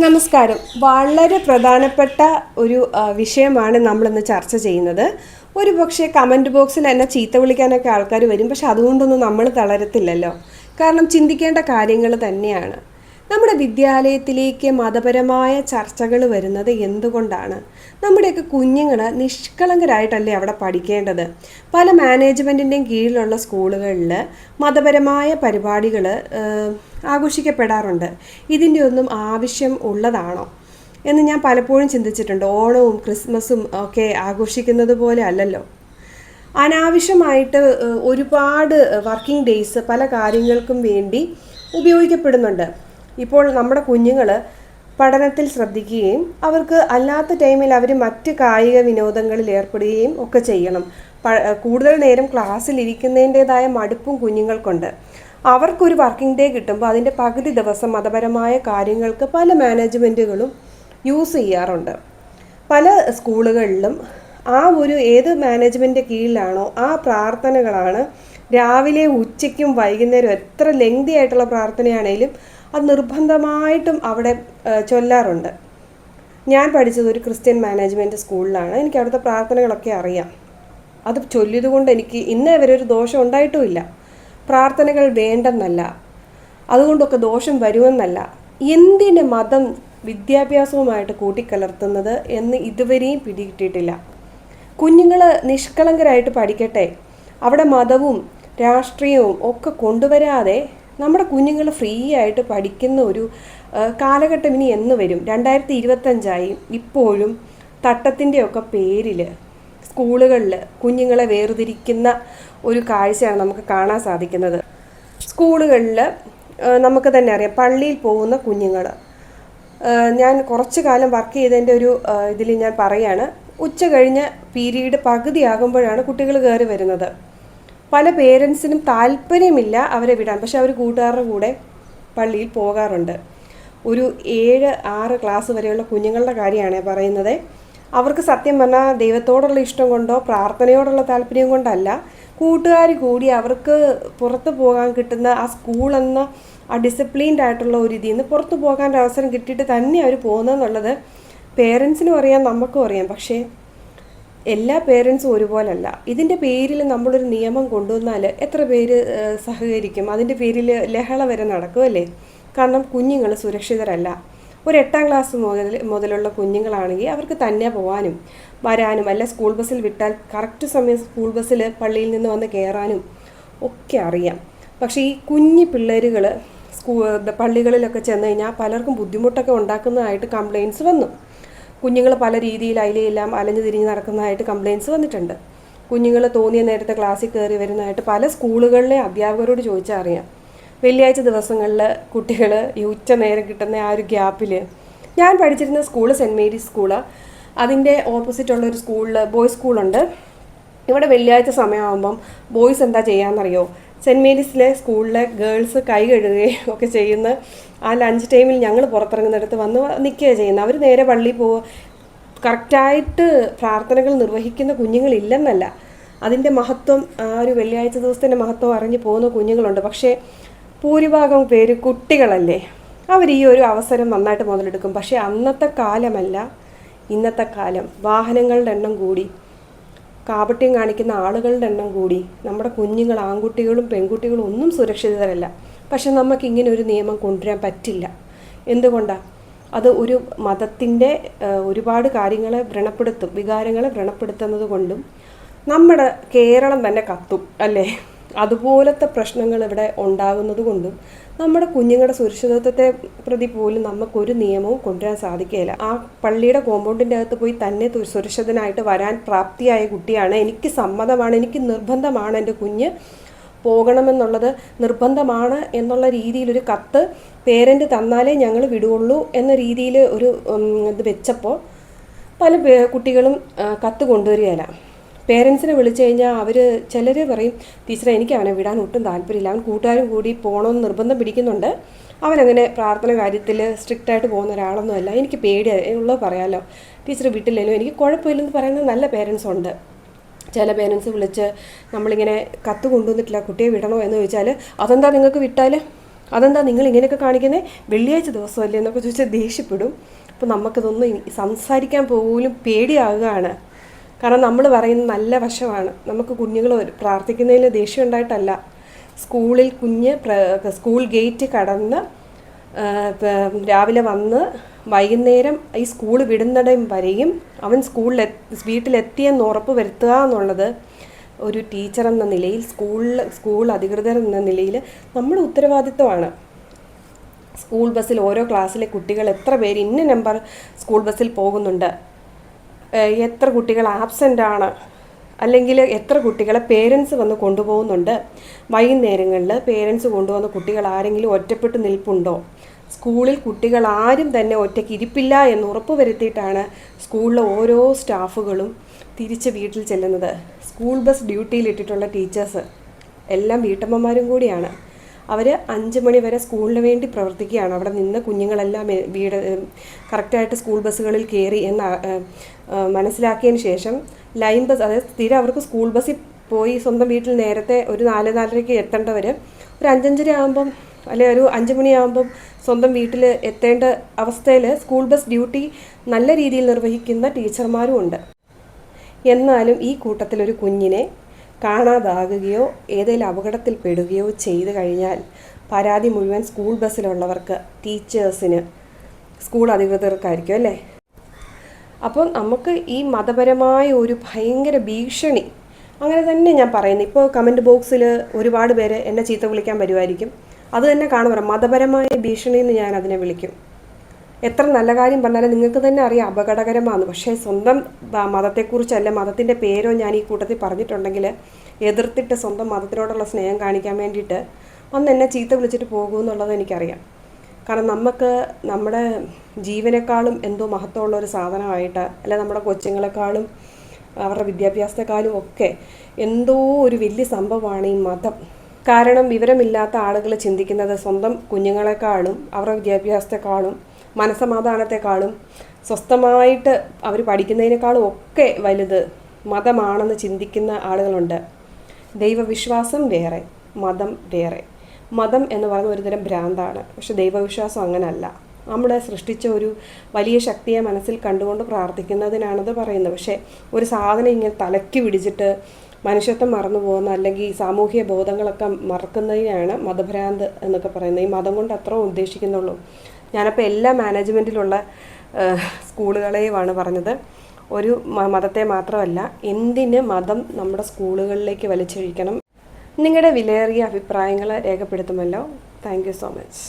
നമസ്കാരം. വളരെ പ്രധാനപ്പെട്ട ഒരു വിഷയമാണ് നമ്മളിന്ന് ചർച്ച ചെയ്യുന്നത്. ഒരു പക്ഷേ കമന്റ് ബോക്സിൽ എന്നെ ചീത്ത വിളിക്കാനൊക്കെ ആൾക്കാർ വരും. പക്ഷെ അതുകൊണ്ടൊന്നും നമ്മൾ തളരത്തില്ലല്ലോ. കാരണം ചിന്തിക്കേണ്ട കാര്യങ്ങൾ തന്നെയാണ്. നമ്മുടെ വിദ്യാലയത്തിലേക്ക് മതപരമായ ചർച്ചകൾ വരുന്നത് എന്തുകൊണ്ടാണ്? നമ്മുടെയൊക്കെ കുഞ്ഞുങ്ങൾ നിഷ്കളങ്കരായിട്ടല്ലേ അവിടെ പഠിക്കേണ്ടത്? പല മാനേജ്മെന്റിന്റെയും കീഴിലുള്ള സ്കൂളുകളിൽ മതപരമായ പരിപാടികൾ ആഘോഷിക്കപ്പെടാറുണ്ട്. ഇതിന്റെ ഒന്നും ആവശ്യം ഉള്ളതാണോ? എന്ന് ഞാൻ പലപ്പോഴും ചിന്തിച്ചിട്ടുണ്ട്. ഓണവും ക്രിസ്മസും ഒക്കെ ആഘോഷിക്കുന്നത് പോലെ അല്ലല്ലോ. അനാവശ്യമായിട്ട് ഒരുപാട് വർക്കിംഗ് ഡേയ്സ് പല കാര്യങ്ങൾക്കും വേണ്ടി ഉപയോഗിക്കപ്പെടുന്നുണ്ട്. ഇപ്പോൾ നമ്മുടെ കുഞ്ഞുങ്ങൾ പഠനത്തിൽ ശ്രദ്ധിക്കുകയും അവർക്ക് അല്ലാത്ത ടൈമിൽ അവർ മറ്റ് കായിക വിനോദങ്ങളിൽ ഏർപ്പെടുകയും ഒക്കെ ചെയ്യണം. കൂടുതൽ നേരം ക്ലാസ്സിൽ ഇരിക്കുന്നതിന്റെതായ മടുപ്പും കുഞ്ഞുങ്ങൾക്കുണ്ട്. അവർക്കൊരു വർക്കിംഗ് ഡേ കിട്ടുമ്പോൾ അതിന്റെ പകുതി ദിവസം മതപരമായ കാര്യങ്ങൾക്ക് പല മാനേജ്മെന്റുകളും യൂസ് ചെയ്യാറുണ്ട്. പല സ്കൂളുകളിലും ആ ഒരു ഏത് മാനേജ്മെന്റ് കീഴിലാണോ ആ പ്രാർത്ഥനകളാണ് രാവിലെ ഉച്ചയ്ക്കും വൈകുന്നേരം എത്ര ലെങ്തി ആയിട്ടുള്ള പ്രാർത്ഥനയാണേലും അത് നിർബന്ധമായിട്ടും അവിടെ ചൊല്ലാറുണ്ട്. ഞാൻ പഠിച്ചത് ഒരു ക്രിസ്ത്യൻ മാനേജ്മെന്റ് സ്കൂളിലാണ്. എനിക്ക് അവിടുത്തെ പ്രാർത്ഥനകളൊക്കെ അറിയാം. അത് ചൊല്ലിയതുകൊണ്ട് എനിക്ക് ഇന്നേ വരെ ഒരു ദോഷം ഉണ്ടായിട്ടുമില്ല. പ്രാർത്ഥനകൾ വേണ്ടെന്നല്ല. അതുകൊണ്ടൊക്കെ ദോഷം വരുമെന്നല്ല. എന്തിന് മതം വിദ്യാഭ്യാസവുമായിട്ട് കൂട്ടിക്കലർത്തുന്നത് എന്ന് ഇതുവരെയും പിടികിട്ടിയിട്ടില്ല. കുഞ്ഞുങ്ങൾ നിഷ്കളങ്കരായിട്ട് പഠിക്കട്ടെ. അവിടെ മതവും രാഷ്ട്രീയവും ഒക്കെ കൊണ്ടുവരാതെ നമ്മുടെ കുഞ്ഞുങ്ങൾ ഫ്രീ ആയിട്ട് പഠിക്കുന്ന ഒരു കാലഘട്ടം ഇനി എന്ന് വരും. രണ്ടായിരത്തി ഇരുപത്തഞ്ചായി ഇപ്പോഴും തട്ടത്തിന്റെയൊക്കെ പേരിൽ സ്കൂളുകളിൽ കുഞ്ഞുങ്ങളെ വേർതിരിക്കുന്ന ഒരു കാഴ്ചയാണ് നമുക്ക് കാണാൻ സാധിക്കുന്നത്. സ്കൂളുകളിൽ നമുക്ക് തന്നെ അറിയാം പള്ളിയിൽ പോകുന്ന കുഞ്ഞുങ്ങൾ ഞാൻ കുറച്ച് കാലം വർക്ക് ചെയ്തതിന്റെ ഒരു ഇതിൽ ഞാൻ പറയാണ് ഉച്ച കഴിഞ്ഞ് പീരീഡ് പകുതിയാകുമ്പോഴാണ് കുട്ടികൾ കയറി വരുന്നത്. പല പേരൻസിനും താല്പര്യമില്ല അവരെ വിടാൻ. പക്ഷെ അവർ കൂട്ടുകാരുടെ കൂടെ പള്ളിയിൽ പോകാറുണ്ട്. ഒരു ഏഴ് ആറ് ക്ലാസ് വരെയുള്ള കുഞ്ഞുങ്ങളുടെ കാര്യമാണ് പറയുന്നത്. അവർക്ക് സത്യം പറഞ്ഞാൽ ദൈവത്തോടുള്ള ഇഷ്ടം കൊണ്ടോ പ്രാർത്ഥനയോടുള്ള താല്പര്യം കൊണ്ടല്ല. കൂട്ടുകാർ കൂടി അവർക്ക് പുറത്ത് പോകാൻ കിട്ടുന്ന ആ സ്കൂൾ എന്ന ആ ഡിസിപ്ലിൻഡ് ആയിട്ടുള്ള ഒരു ഇതിൽ നിന്ന് പുറത്ത് പോകാൻ അവസരം കിട്ടിയിട്ട് തന്നെ അവർ പോകുന്നതെന്നുള്ളത് പേരൻസിനും അറിയാം നമുക്കും അറിയാം. പക്ഷേ എല്ലാ പേരൻസും ഒരുപോലല്ല. ഇതിന്റെ പേരിൽ നമ്മളൊരു നിയമം കൊണ്ടുവന്നാൽ എത്ര പേര് സഹകരിക്കും? അതിന്റെ പേരിൽ ലഹള വരെ നടക്കുമല്ലേ കാരണം കുഞ്ഞുങ്ങൾ സുരക്ഷിതരല്ല. ഒരു എട്ടാം ക്ലാസ് മുതൽ മുതലുള്ള കുഞ്ഞുങ്ങളാണെങ്കിൽ അവർക്ക് തന്നെ പോകാനും വരാനും അല്ല സ്കൂൾ ബസ്സിൽ വിട്ടാൽ കറക്റ്റ് സമയം സ്കൂൾ ബസ്സിൽ പള്ളിയിൽ നിന്ന് വന്ന് കയറാനും ഒക്കെ അറിയാം. പക്ഷേ ഈ കുഞ്ഞു പിള്ളേരുകൾ സ്കൂ പള്ളികളിലൊക്കെ ചെന്ന് കഴിഞ്ഞാൽ പലർക്കും ബുദ്ധിമുട്ടൊക്കെ ഉണ്ടാക്കുന്നതായിട്ട് കംപ്ലയിൻസ് വന്നു. കുഞ്ഞുങ്ങൾ പല രീതിയിൽ അതിലെല്ലാം അലഞ്ഞു തിരിഞ്ഞ് നടക്കുന്നതായിട്ട് കംപ്ലയിൻസ് വന്നിട്ടുണ്ട്. കുഞ്ഞുങ്ങൾ തോന്നിയ നേരത്തെ ക്ലാസ്സിൽ കയറി വരുന്നതായിട്ട് പല സ്കൂളുകളിലെ അധ്യാപകരോട് ചോദിച്ചാൽ അറിയാം. വെള്ളിയാഴ്ച ദിവസങ്ങളിൽ കുട്ടികൾ ഈ ഉച്ച നേരം കിട്ടുന്ന ആ ഒരു ഗ്യാപ്പിൽ ഞാൻ പഠിച്ചിരുന്ന സ്കൂൾ സെന്റ് മേരീസ് സ്കൂൾ അതിന്റെ ഓപ്പോസിറ്റ് ഉള്ള ഒരു സ്കൂളിൽ ബോയ്സ് സ്കൂളുണ്ട് ഇവിടെ വെള്ളിയാഴ്ച സമയമാകുമ്പം ബോയ്സ് എന്താ ചെയ്യാമെന്നറിയോ സെന്റ് മേരീസിലെ സ്കൂളിലെ ഗേൾസ് കൈ കഴുകുകയും ഒക്കെ ചെയ്യുന്ന ആ ലഞ്ച് ടൈമിൽ ഞങ്ങൾ പുറത്തിറങ്ങുന്നിടത്ത് വന്ന് നിൽക്കുകയാണ് ചെയ്യുന്നത്. അവർ നേരെ പള്ളിയിൽ പോവുക. കറക്റ്റായിട്ട് പ്രാർത്ഥനകൾ നിർവഹിക്കുന്ന കുഞ്ഞുങ്ങളില്ലെന്നല്ല. അതിന്റെ മഹത്വം ആ ഒരു വെള്ളിയാഴ്ച ദിവസത്തിന്റെ മഹത്വം അറിഞ്ഞു പോകുന്ന കുഞ്ഞുങ്ങളുണ്ട്. പക്ഷേ ഭൂരിഭാഗം പേര് കുട്ടികളല്ലേ. അവർ ഈ ഒരു അവസരം നന്നായിട്ട് മുതലെടുക്കും. പക്ഷേ അന്നത്തെ കാലമല്ല ഇന്നത്തെ കാലം. വാഹനങ്ങളുടെ എണ്ണം കൂടി. കാപട്യം കാണിക്കുന്ന ആളുകളുടെ എണ്ണം കൂടി നമ്മുടെ കുഞ്ഞുങ്ങൾ ആൺകുട്ടികളും പെൺകുട്ടികളും ഒന്നും സുരക്ഷിതരല്ല. പക്ഷെ നമുക്ക് ഇങ്ങനെ ഒരു നിയമം കൊണ്ടുവരാൻ പറ്റില്ല. എന്തുകൊണ്ടാണ് അത് ഒരു മതത്തിന്റെ ഒരുപാട് കാര്യങ്ങളെ വ്രണപ്പെടുത്തും വികാരങ്ങളെ വ്രണപ്പെടുത്തുന്നത് കൊണ്ടും നമ്മുടെ കേരളം തന്നെ കത്തും അല്ലേ? അതുപോലത്തെ പ്രശ്നങ്ങൾ ഇവിടെ ഉണ്ടാകുന്നത് കൊണ്ടും നമ്മുടെ കുഞ്ഞുങ്ങളുടെ സുരക്ഷിതത്വത്തെ പ്രതി പോലും നമുക്കൊരു നിയമവും കൊണ്ടുവരാൻ സാധിക്കുകയില്ല. ആ പള്ളിയുടെ കോമ്പൗണ്ടിന്റെ അകത്ത് പോയി തന്നെ സുരക്ഷിതനായിട്ട് വരാൻ പ്രാപ്തിയായ കുട്ടിയാണ് എനിക്ക് സമ്മതമാണ് എനിക്ക് നിർബന്ധമാണ് എന്റെ കുഞ്ഞ് പോകണമെന്നുള്ളത്. നിർബന്ധമാണ് എന്നുള്ള രീതിയിലൊരു കത്ത് പേരന്റ് തന്നാലേ ഞങ്ങൾ വിടുകയുള്ളൂ എന്ന രീതിയിൽ ഒരു ഇത് വെച്ചപ്പോൾ പല കുട്ടികളും കത്ത് കൊണ്ടുവരികയില്ല. പേരൻസിനെ വിളിച്ചു കഴിഞ്ഞാൽ അവർ ചിലർ പറയും ടീച്ചറെ എനിക്ക് അവനെ വിടാൻ ഒട്ടും താല്പര്യമില്ല. അവൻ കൂട്ടുകാരും കൂടി പോകണമെന്ന് നിർബന്ധം പിടിക്കുന്നുണ്ട്. അവനങ്ങനെ പ്രാർത്ഥന കാര്യത്തിൽ സ്ട്രിക്റ്റായിട്ട് പോകുന്ന ഒരാളൊന്നുമല്ല. എനിക്ക് പേടിയാണ് ഉള്ളത് പറയാമല്ലോ ടീച്ചർ വിട്ടില്ലല്ലോ എനിക്ക് കുഴപ്പമില്ലെന്ന് പറയുന്ന നല്ല പേരൻസ് ഉണ്ട്. ചില പേരൻസ് വിളിച്ച് നമ്മളിങ്ങനെ കത്ത് കൊണ്ടുവന്നിട്ടില്ല കുട്ടിയെ വിടണോ? എന്ന് ചോദിച്ചാൽ അതെന്താ നിങ്ങൾക്ക് വിട്ടാൽ അതെന്താ നിങ്ങൾ ഇങ്ങനെയൊക്കെ കാണിക്കുന്നത് വെള്ളിയാഴ്ച ദിവസമല്ലേ? എന്നൊക്കെ ചോദിച്ചാൽ ദേഷ്യപ്പെടും. അപ്പോൾ നമുക്കിതൊന്നും സംസാരിക്കാൻ പോലും പേടിയാകുകയാണ് കാരണം നമ്മൾ പറയുന്ന നല്ല വശമാണ്. നമുക്ക് കുഞ്ഞുങ്ങൾ പ്രാർത്ഥിക്കുന്നതിൽ ദേഷ്യം ഉണ്ടായിട്ടല്ല. സ്കൂളിൽ കുഞ്ഞ് സ്കൂൾ ഗേറ്റ് കടന്ന് രാവിലെ വന്ന് വൈകുന്നേരം ഈ സ്കൂൾ വിടുന്നിടം വരെയും അവൻ സ്കൂളിൽ വീട്ടിലെത്തിയെന്ന് ഉറപ്പ് വരുത്തുക എന്നുള്ളത് ഒരു ടീച്ചർ എന്ന നിലയിൽ സ്കൂളിൽ സ്കൂൾ അധികൃതർ എന്ന നിലയിൽ നമ്മുടെ ഉത്തരവാദിത്വമാണ്. സ്കൂൾ ബസ്സിൽ ഓരോ ക്ലാസ്സിലെ കുട്ടികൾ എത്ര പേര് ഇന്ന നമ്പർ സ്കൂൾ ബസ്സിൽ പോകുന്നുണ്ട്. എത്ര കുട്ടികൾ ആബ്സെന്റ് ആണ്? അല്ലെങ്കിൽ എത്ര കുട്ടികളെ പേരൻസ് വന്ന് കൊണ്ടുപോകുന്നുണ്ട്? വൈകുന്നേരങ്ങളിൽ പേരൻസ് കൊണ്ടുവന്ന കുട്ടികൾ ആരെങ്കിലും ഒറ്റപ്പെട്ട് നിൽപ്പുണ്ടോ? സ്കൂളിൽ കുട്ടികൾ ആരും തന്നെ ഒറ്റയ്ക്ക് ഇരിപ്പില്ല എന്ന് ഉറപ്പ് വരുത്തിയിട്ടാണ് സ്കൂളിലെ ഓരോ സ്റ്റാഫുകളും തിരിച്ച് വീട്ടിൽ ചെല്ലുന്നത്. സ്കൂൾ ബസ് ഡ്യൂട്ടിയിലിട്ടിട്ടുള്ള ടീച്ചേഴ്സ് എല്ലാം വീട്ടമ്മമാരും കൂടിയാണ്. അവർ അഞ്ച് മണി വരെ സ്കൂളിന് വേണ്ടി പ്രവർത്തിക്കുകയാണ്. അവിടെ നിന്ന് കുഞ്ഞുങ്ങളെല്ലാം വീട് കറക്റ്റായിട്ട് സ്കൂൾ ബസ്സുകളിൽ കയറി എന്ന് മനസ്സിലാക്കിയതിന് ശേഷം ലൈൻ ബസ് അതായത് സ്ഥിരം അവർക്ക് സ്കൂൾ ബസ്സിൽ പോയി സ്വന്തം വീട്ടിൽ നേരത്തെ ഒരു നാല് നാലരയ്ക്ക് എത്തേണ്ടവർ ഒരു അഞ്ചഞ്ചര ആകുമ്പം അല്ലെ ഒരു അഞ്ച് മണിയാകുമ്പം സ്വന്തം വീട്ടിൽ എത്തേണ്ട അവസ്ഥയിൽ സ്കൂൾ ബസ് ഡ്യൂട്ടി നല്ല രീതിയിൽ നിർവഹിക്കുന്ന ടീച്ചർമാരും ഉണ്ട്. എന്നാലും ഈ കൂട്ടത്തിലൊരു കുഞ്ഞിനെ കാണാതാകുകയോ ഏതെങ്കിലും അപകടത്തിൽ പെടുകയോ ചെയ്തു കഴിഞ്ഞാൽ പരാതി മുഴുവൻ സ്കൂൾ ബസ്സിലുള്ളവർക്ക് ടീച്ചേഴ്സിന് സ്കൂൾ അധികൃതർക്കായിരിക്കും അല്ലേ? അപ്പോൾ നമുക്ക് ഈ മതപരമായ ഒരു ഭയങ്കര ഭീഷണി അങ്ങനെ തന്നെ ഞാൻ പറയുന്നത് ഇപ്പോൾ കമന്റ് ബോക്സിൽ ഒരുപാട് പേര് എന്നെ ചീത്ത വിളിക്കാൻ വരുമായിരിക്കും അത് തന്നെ മതപരമായ ഭീഷണി എന്ന് ഞാൻ അതിനെ വിളിക്കും. എത്ര നല്ല കാര്യം പറഞ്ഞാലും നിങ്ങൾക്ക് തന്നെ അറിയാം അപകടകരമാണ് പക്ഷേ സ്വന്തം മതത്തെക്കുറിച്ചല്ല മതത്തിന്റെ പേരോ ഞാൻ ഈ കൂട്ടത്തിൽ പറഞ്ഞിട്ടുണ്ടെങ്കിൽ എതിർത്തിട്ട് സ്വന്തം മതത്തിനോടുള്ള സ്നേഹം കാണിക്കാൻ വേണ്ടിയിട്ട് ഒന്ന് എന്നെ ചീത്ത വിളിച്ചിട്ട് പോകുമെന്നുള്ളത് എനിക്കറിയാം. കാരണം നമുക്ക് നമ്മുടെ ജീവനേക്കാളും എന്തോ മഹത്വമുള്ള ഒരു സാധനമായിട്ട് അല്ലെ നമ്മുടെ കൊച്ചുങ്ങളെക്കാളും അവരുടെ വിദ്യാഭ്യാസത്തെക്കാളും ഒക്കെ എന്തോ ഒരു വലിയ സംഭവമാണ് ഈ മതം. കാരണം വിവരമില്ലാത്ത ആളുകൾ ചിന്തിക്കുന്നത് സ്വന്തം കുഞ്ഞുങ്ങളെക്കാളും അവരുടെ വിദ്യാഭ്യാസത്തെക്കാളും മനസ്സമാധാനത്തെക്കാളും സ്വസ്ഥമായിട്ട് അവർ പഠിക്കുന്നതിനേക്കാളും ഒക്കെ വലുത് മതമാണെന്ന് ചിന്തിക്കുന്ന ആളുകളുണ്ട്. ദൈവവിശ്വാസം വേറെ മതം വേറെ. മതം എന്ന് പറയുന്ന ഒരുതരം ഭ്രാന്താണ്. പക്ഷെ ദൈവവിശ്വാസം അങ്ങനല്ല. നമ്മളെ സൃഷ്ടിച്ച ഒരു വലിയ ശക്തിയെ മനസ്സിൽ കണ്ടുകൊണ്ട് പ്രാർത്ഥിക്കുന്നതിനാണത് പറയുന്നത്. പക്ഷേ ഒരു സാധനം ഇങ്ങനെ തലയ്ക്ക് പിടിച്ചിട്ട് മനുഷ്യത്വം മറന്നു പോകുന്ന അല്ലെങ്കിൽ സാമൂഹിക ബോധങ്ങളൊക്കെ മറക്കുന്നതിനാണ് മതഭ്രാന്ത് എന്നൊക്കെ പറയുന്നത്. ഈ മതം കൊണ്ട് അത്ര ഉദ്ദേശിക്കുന്നുള്ളൂ. ഞാനപ്പോൾ എല്ലാ മാനേജ്മെന്റിലുള്ള സ്കൂളുകളെയുമാണ് പറഞ്ഞത്. ഒരു മതത്തെ മാത്രമല്ല എന്തിന് മതം നമ്മുടെ സ്കൂളുകളിലേക്ക് വലിച്ചഴിക്കണം നിങ്ങളുടെ വിലയേറിയ അഭിപ്രായങ്ങൾ രേഖപ്പെടുത്തുമല്ലോ. Thank so much.